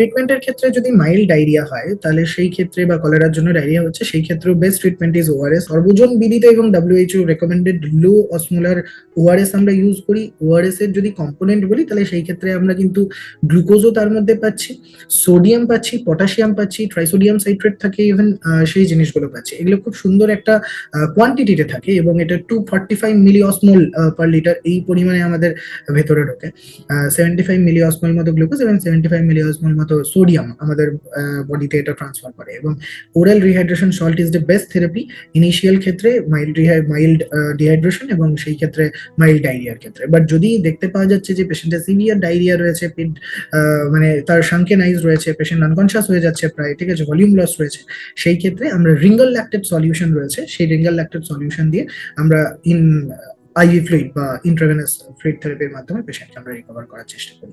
ট্রিটমেন্টের ক্ষেত্রে যদি মাইল্ড ডায়রিয়া হয়, তাহলে সেই ক্ষেত্রে বা কলেরার জন্য ডায়রিয়া হচ্ছে, সেই ক্ষেত্রেও বেস্ট ট্রিটমেন্ট ইজ ওআরএস সর্বজন বিদিত এবং WHO recommended low osmolar ORS আমরা ইউজ করি। ওআরএস এর যদি কম্পোনেন্ট বলি, তাহলে সেই ক্ষেত্রে আমরা কিন্তু গ্লুকোজও তার মধ্যে পাচ্ছি সোডিয়াম পাচ্ছি পটাশিয়াম পাচ্ছি ট্রাইসোডিয়াম সাইট্রেট থাকে ইভেন সেই জিনিসগুলো পাচ্ছি। এগুলো খুব সুন্দর একটা কোয়ান্টিটিতে থাকে এবং এটা two forty five milli osmol per litre এই পরিমাণে আমাদের ভেতরে ঢোকে। সেভেন্টি ফাইভ মিলি অসমোল মতো গ্লুকোজ এবং সেভেন্টি ফাইভ মিলি অসমোল মতো সোডিয়াম আমাদের বডিতে এটা ট্রান্সফার করে এবং oral rehydration salt is the best therapy initial ক্ষেত্রে মাইল্ড মাইল্ড ডিহাইড্রেশন এবং সেই ক্ষেত্রে মাইল্ড ডায়রিয়ার ক্ষেত্রে। বাট যদি দেখতে পাওয়া যাচ্ছে যে পেশেন্টের সিভিয়ার ডায়রিয়া রয়েছে, পেট মানে তার সাংকেনাইজ রয়েছে পেশেন্ট আনকনশিয়াস হয়ে যাচ্ছে প্রায়, ঠিক আছে ভলিউম লস রয়েছে, সেই ক্ষেত্রে আমরা রিঙ্গল ল্যাকটেড সলিউশন রয়েছে, সেই রিঙ্গল ল্যাকটেড সলিউশন দিয়ে আমরা ইন আইভি ফ্লুইড বা ইন্ট্রাভেনাস ফ্লুইড থেরাপির মাধ্যমে পেশেন্টকে আমরা রিকভার করার চেষ্টা করি।